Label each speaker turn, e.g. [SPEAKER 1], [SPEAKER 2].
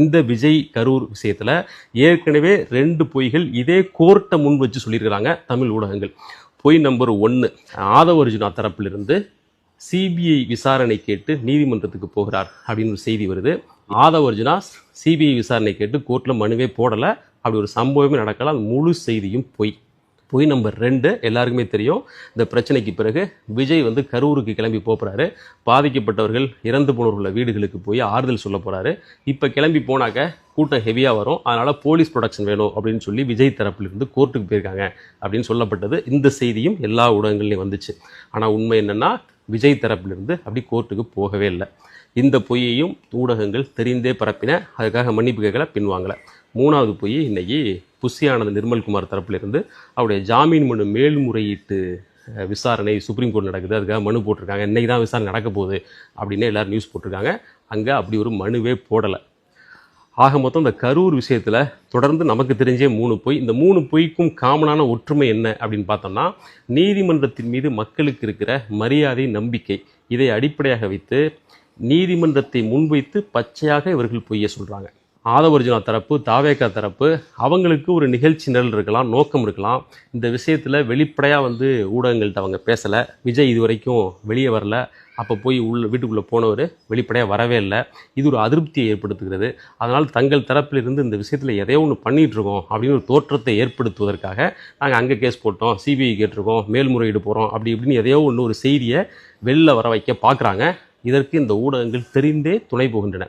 [SPEAKER 1] இந்த விஜய் கரூர் விஷயத்தில் ஏற்கனவே ரெண்டு பொய்கள் இதே கோர்ட்டை முன் வச்சு சொல்லியிருக்கிறாங்க தமிழ் ஊடகங்கள். பொய் நம்பர் ஒன்று ஆதவ அர்ஜுனா தரப்பிலிருந்து சிபிஐ விசாரணை கேட்டு நீதிமன்றத்துக்கு போகிறார் அப்படின்னு ஒரு செய்தி வருது. ஆதவ அர்ஜுனா சிபிஐ விசாரணை கேட்டு கோர்ட்டில் மனுவே போடலை. அப்படி ஒரு சம்பவமே நடக்கலாம் அது முழு செய்தியும் பொய். பொய் நம்பர் ரெண்டு எல்லாருக்குமே தெரியும். இந்த பிரச்சனைக்கு பிறகு விஜய் வந்து கரூருக்கு கிளம்பி போகிறாரு பாதிக்கப்பட்டவர்கள் இறந்து போனவர்கள வீடுகளுக்கு போய் ஆறுதல் சொல்ல போகிறாரு இப்போ கிளம்பி போனாக்க கூட்டம் ஹெவியாக வரும். அதனால் போலீஸ் ப்ரொடக்ஷன் வேணும் அப்படின்னு சொல்லி விஜய் தரப்பிலிருந்து கோர்ட்டுக்கு போயிருக்காங்க அப்படின்னு சொல்லப்பட்டது. இந்த செய்தியும் எல்லா ஊடகங்கள்லையும் வந்துச்சு. ஆனால் உண்மை என்னென்னா விஜய் தரப்பிலிருந்து அப்படி கோர்ட்டுக்கு போகவே இல்லை. இந்த பொய்யையும் ஊடகங்கள் தெரிந்தே பரப்பின. அதுக்காக மன்னிப்பு கேட்கல பின்வாங்கலை. மூணாவது பொய் இன்றைக்கி புஷி நிர்மல்குமார் தரப்பிலிருந்து அவருடைய ஜாமீன் மனு மேல்முறையீட்டு விசாரணை சுப்ரீம் கோர்ட் நடக்குது. அதுக்காக மனு போட்டிருக்காங்க. இன்றைக்கி தான் விசாரணை நடக்க போகுது அப்படின்னு எல்லோரும் நியூஸ் போட்டிருக்காங்க. அங்கே அப்படி ஒரு மனுவே போடலை. ஆக மொத்தம் இந்த கரூர் விஷயத்தில் தொடர்ந்து நமக்கு தெரிஞ்சே மூணு பொய். இந்த மூணு பொய்க்கும் காமனான ஒற்றுமை என்ன அப்படின்னு பார்த்தோம்னா நீதிமன்றத்தின் மீது மக்களுக்கு இருக்கிற மரியாதை நம்பிக்கை இதை அடிப்படையாக வைத்து நீதிமன்றத்தை முன்வைத்து பச்சையாக இவர்கள் பொய்யை சொல்கிறாங்க ஆதவர்ஜுனா தரப்பு தாவேக்கா தரப்பு அவங்களுக்கு ஒரு நிகழ்ச்சி நிரல் இருக்கலாம் நோக்கம் இருக்கலாம். இந்த விஷயத்தில் வெளிப்படையாக வந்து ஊடகங்கள்கிட்ட அவங்க பேசலை. விஜய் இது வரைக்கும் வெளியே வரல. அப்போ போய் உள்ள வீட்டுக்குள்ளே போனவர் வெளிப்படையாக வரவே இல்லை. இது ஒரு அதிருப்தியை ஏற்படுத்துகிறது. அதனால் தங்கள் தரப்பிலிருந்து இந்த விஷயத்தில் எதையோ ஒன்று பண்ணிகிட்ருக்கோம் அப்படின்னு ஒரு தோற்றத்தை ஏற்படுத்துவதற்காக நாங்கள் அங்கே கேஸ் போட்டோம் சிபிஐ கேட்டிருக்கோம் மேல்முறையீடு போகிறோம் அப்படி இப்படின்னு எதையோ ஒன்று ஒரு செய்தியை வெளில வர வைக்க பார்க்குறாங்க இதற்கு இந்த ஊடகங்கள் தெரிந்தே துணை போகின்றன.